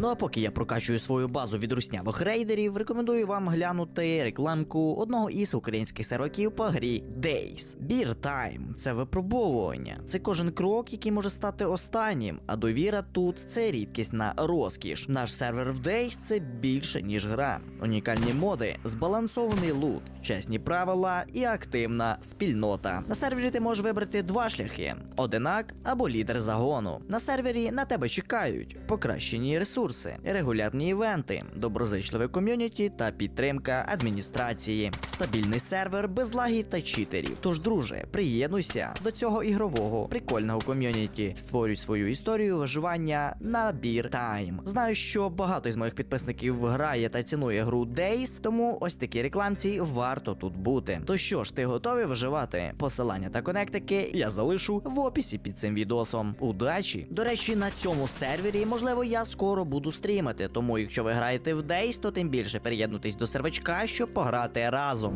Ну а поки я прокачую свою базу від руснявих рейдерів, рекомендую вам глянути рекламку одного із українських серваків по грі Days. Beer Time – це випробовування. Це кожен крок, який може стати останнім. А довіра тут це рідкісна розкіш. Наш сервер в Days – це більше ніж гра. Унікальні моди, збалансований лут, чесні правила і активна спільнота. На сервері ти можеш вибрати два шляхи: одинак або лідер загону. На сервері на тебе чекають покращені ресурси, регулярні івенти, доброзичливе ком'юніті та підтримка адміністрації, стабільний сервер без лагів та читерів. Тож, друже, приєднуйся до цього ігрового прикольного ком'юніті. Створюй свою історію виживання на Beer Time. Знаю, що багато із моїх підписників грає та цінує гру Days, тому ось такі рекламці варто тут бути. То що ж, ти готовий виживати? Посилання та конектики я залишу в описі під цим відосом. Удачі! До речі, на цьому сервері, можливо, я скоро буду стрімити, тому якщо ви граєте в Days, то тим більше приєднуйтесь до сервачка, щоб пограти разом.